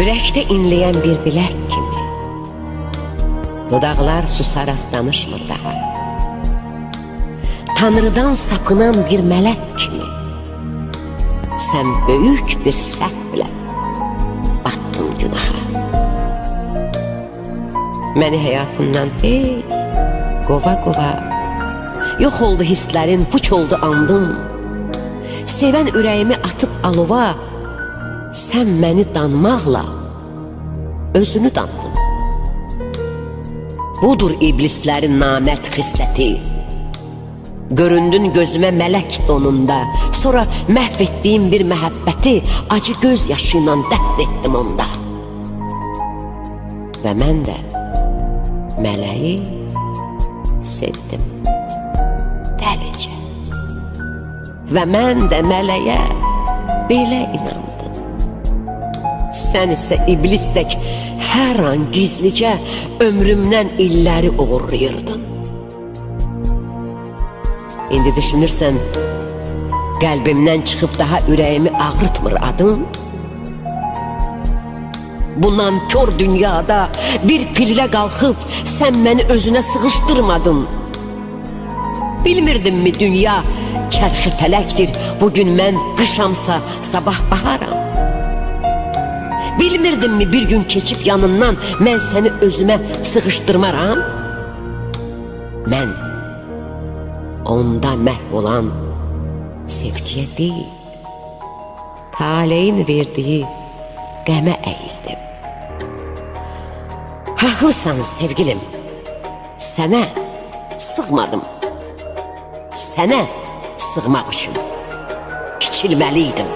Ürəkdə inləyən bir dilək kimi. Dodaqlar susaraq danışmır daha. Tanrıdan sapınan bir mələk kimi. Sən böyük bir səhvlə Batdın günaha. Məni həyatından hey Qova qova Yox oldu hisslərin, puç oldu andın. Sevən ürəyimi atıb alova Sən məni danmaqla Özünü dandın Budur iblislərin namərd xisləti. Göründün gözümə mələk donunda Sonra məhv etdiyim bir məhəbbəti Acı göz yaşı ilə dəfn etdim onda. Və mən də mələyi sevdim. Dəlicə Və mən də mələyə belə inandım Sən isə iblis tək hər an gizlicə ömrümdən illəri uğurlayırdın. İndi düşünürsən qəlbimdən çıxıb daha ürəyimi ağrıtmır adın. Bu nankör dünyada bir pillə qalxıb sən məni özünə sığışdırmadın Bilmirdinmi dünya çərxi fələkdir? Bugün mən qışamsa sabah baharam Bilmirdinmi bir gün keçib yanından mən səni özümə sığışdırmaram Mən onda məhv olan sevgiyə deyil Taleyin verdiyi qəmə əyildim. Haqlısan sevgilim Sənə sığmadım. Sənə sığmaq üçün kiçilməliydim